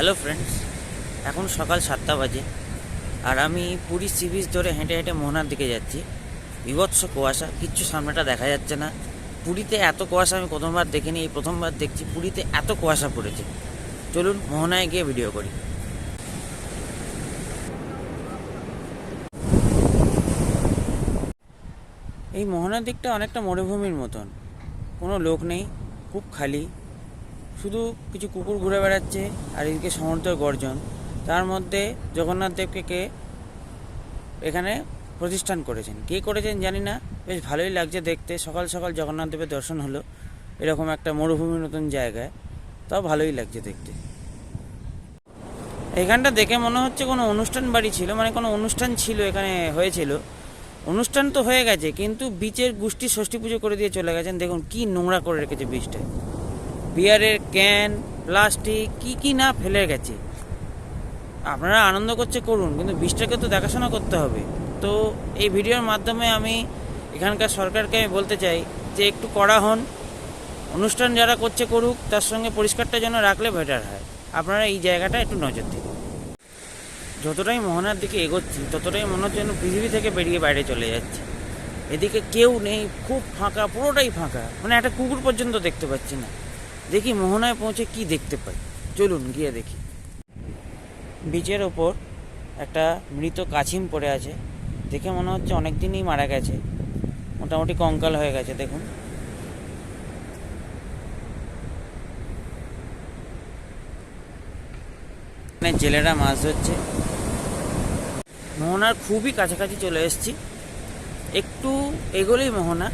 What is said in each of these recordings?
Hello friends এখন সকাল সাতটা বাজে আর আমি পুরী সি বিচ ধরে হেঁটে হেঁটে মোহনার দিকে যাচ্ছি। বিভৎস কুয়াশা, কিচ্ছু সামনেটা দেখা যাচ্ছে না। পুরীতে এত কুয়াশা আমি প্রথমবার দেখিনি, এই প্রথমবার দেখছি পুরীতে এত কুয়াশা পড়েছে। চলুন মোহনায় গিয়ে ভিডিও করি। এই মোহনার দিকটা অনেকটা মরুভূমির মতন। কোনো লোক নেই, খুব খালি। শুধু কিছু কুকুর ঘুরে বেড়াচ্ছে আর এদিকে সমুদ্রের গর্জন। তার মধ্যে জগন্নাথ দেবকে কে এখানে প্রতিষ্ঠান করেছেন। কে করেছেন জানি না। বেশ ভালোই লাগছে দেখতে। সকাল সকাল জগন্নাথ দেবের দর্শন হলো এরকম একটা মরুভূমির মতন জায়গায়। তাও ভালোই লাগছে দেখতে। এখানটা দেখে মনে হচ্ছে কোনো অনুষ্ঠান বাড়ি ছিল মানে কোনো অনুষ্ঠান ছিল এখানে হয়েছিল। অনুষ্ঠান তো হয়ে গেছে, কিন্তু বিচের গোষ্ঠী ষষ্ঠী পুজো করে দিয়ে চলে গেছেন। দেখুন কি নোংরা করে রেখেছে বিচটা। বিয়ারের ক্যান, প্লাস্টিক, কি কি না ফেলে গেছে। আপনারা আনন্দ করছে করুন, কিন্তু বীজটাকে তো দেখাশোনা করতে হবে। তো এই ভিডিওর মাধ্যমে আমি এখানকার সরকারকে আমি বলতে চাই যে একটু কড়া হন। অনুষ্ঠান যারা করছে করুক, তার সঙ্গে পরিষ্কারটা যেন রাখলে বেটার হয়। আপনারা এই জায়গাটা একটু নজর দিন। যতটাই মোহনার দিকে এগোচ্ছি, ততটাই মনে হচ্ছে যেন পৃথিবী থেকে বেরিয়ে বাইরে চলে যাচ্ছে। এদিকে কেউ নেই, খুব ফাঁকা, পুরোটাই ফাঁকা। মানে একটা কুকুর পর্যন্ত দেখতে পাচ্ছি না। দেখি মোহনায় পৌঁছে কি দেখতে পাই। চলুন গিয়ে দেখি। বিচের ওপর একটা মৃত কাছিম পড়ে আছে। দেখে মনে হচ্ছে অনেক দিনই মারা গেছে। মোটামুটি কঙ্কাল হয়ে গেছে, দেখুন। এখানে জেলেরা মাছ ধরছে। মোহনার খুবই কাছাকাছি চলে এসেছি। একটু এগোলেই মোহনা।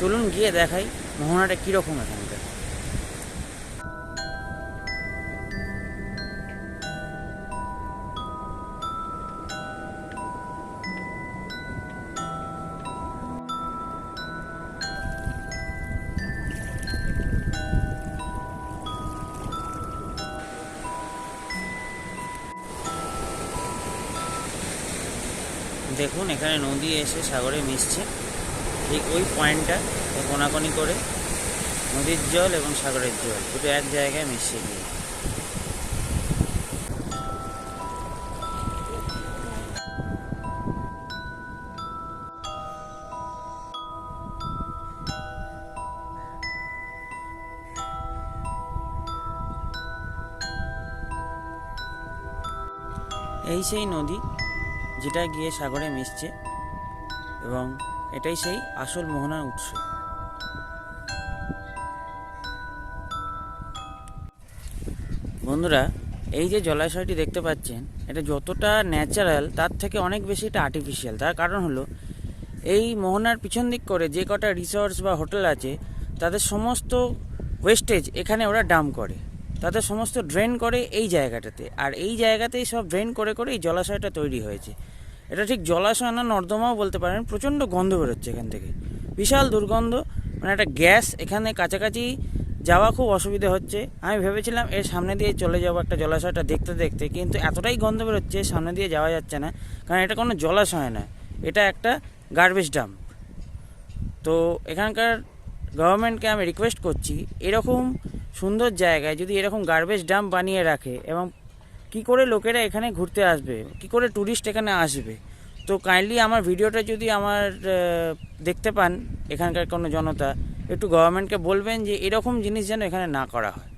চলুন গিয়ে দেখাই মোহনাটা কীরকম এখানকার দেখুন, এখানে নদী এসে সাগরে মিশছে। ঠিক ওই পয়েন্টটা কোনাকনি করে নদীর জল এবং সাগরের জল দুটো এক জায়গায় মিশিয়ে গিয়ে এই সেই নদী। যেটা গিয়ে সাগরে মিশছে এবং এটাই সেই আসল মোহনার উৎস। বন্ধুরা, এই যে জলাশয়টি দেখতে পাচ্ছেন, এটা যতটা ন্যাচারাল, তার থেকে অনেক বেশি এটা আর্টিফিশিয়াল তার কারণ হলো, এই মোহনার পিছন দিক করে যে কটা রিসর্টস বা হোটেল আছে, তাদের সমস্ত ওয়েস্টেজ এখানে ওরা ডাম করে। তাদের সমস্ত ড্রেন করে এই জায়গাটাতে। আর এই জায়গাতেই সব ড্রেন করে করে এই জলাশয়টা তৈরি হয়েছে। এটা ঠিক জলাশয় না, নর্দমাও বলতে পারেন, প্রচণ্ড গন্ধ বেরোচ্ছে এখান থেকে। বিশাল দুর্গন্ধ মানে একটা গ্যাস এখানে কাছাকাছি যাওয়া খুব অসুবিধা হচ্ছে। আমি ভেবেছিলাম এর সামনে দিয়ে চলে যাব একটা জলাশয়টা দেখতে দেখতে, কিন্তু এতটাই গন্ধ বেরোচ্ছে সামনে দিয়ে যাওয়া যাচ্ছে না, কারণ এটা কোনো জলাশয় না এটা একটা গার্বেজ ডাম্প তো এখানকার গভর্নমেন্টকে আমি রিকোয়েস্ট করছি, এরকম সুন্দর জায়গায় যদি এরকম গার্বেজ ডাম্প বানিয়ে রাখে এবং কি করে লোকেরা এখানে ঘুরতে আসবে? কি করে ট্যুরিস্ট এখানে আসবে? তো কাইন্ডলি আমার ভিডিওটা যদি আমার দেখতে পান এখানকার কোনো জনতা, একটু গভর্নমেন্টকে বলবেন যে এরকম জিনিস যেন এখানে না করা হয়।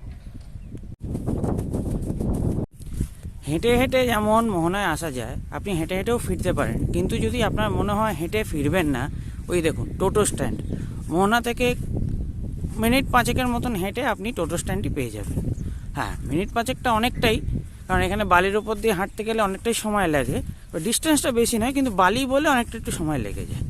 হেঁটে হেঁটে যেমন মোহনায় আসা যায়, আপনি হেঁটে হেঁটেও ফিরতে পারেন। কিন্তু যদি আপনার মনে হয় হেঁটে ফিরবেন না, ওই দেখুন, টোটো স্ট্যান্ড মোহনা থেকে মিনিট পাঁচেকের মতন হেঁটে আপনি টোটো স্ট্যান্ডটি পেয়ে যাবেন। হ্যাঁ মিনিট পাঁচেকটা অনেকটাই, কারণ এখানে বালির ওপর দিয়ে হাঁটতে গেলে অনেকটাই সময় লাগে। ডিস্টেন্সটা বেশি নয়, কিন্তু বালি বলে অনেকটা একটু সময় লেগে যায়।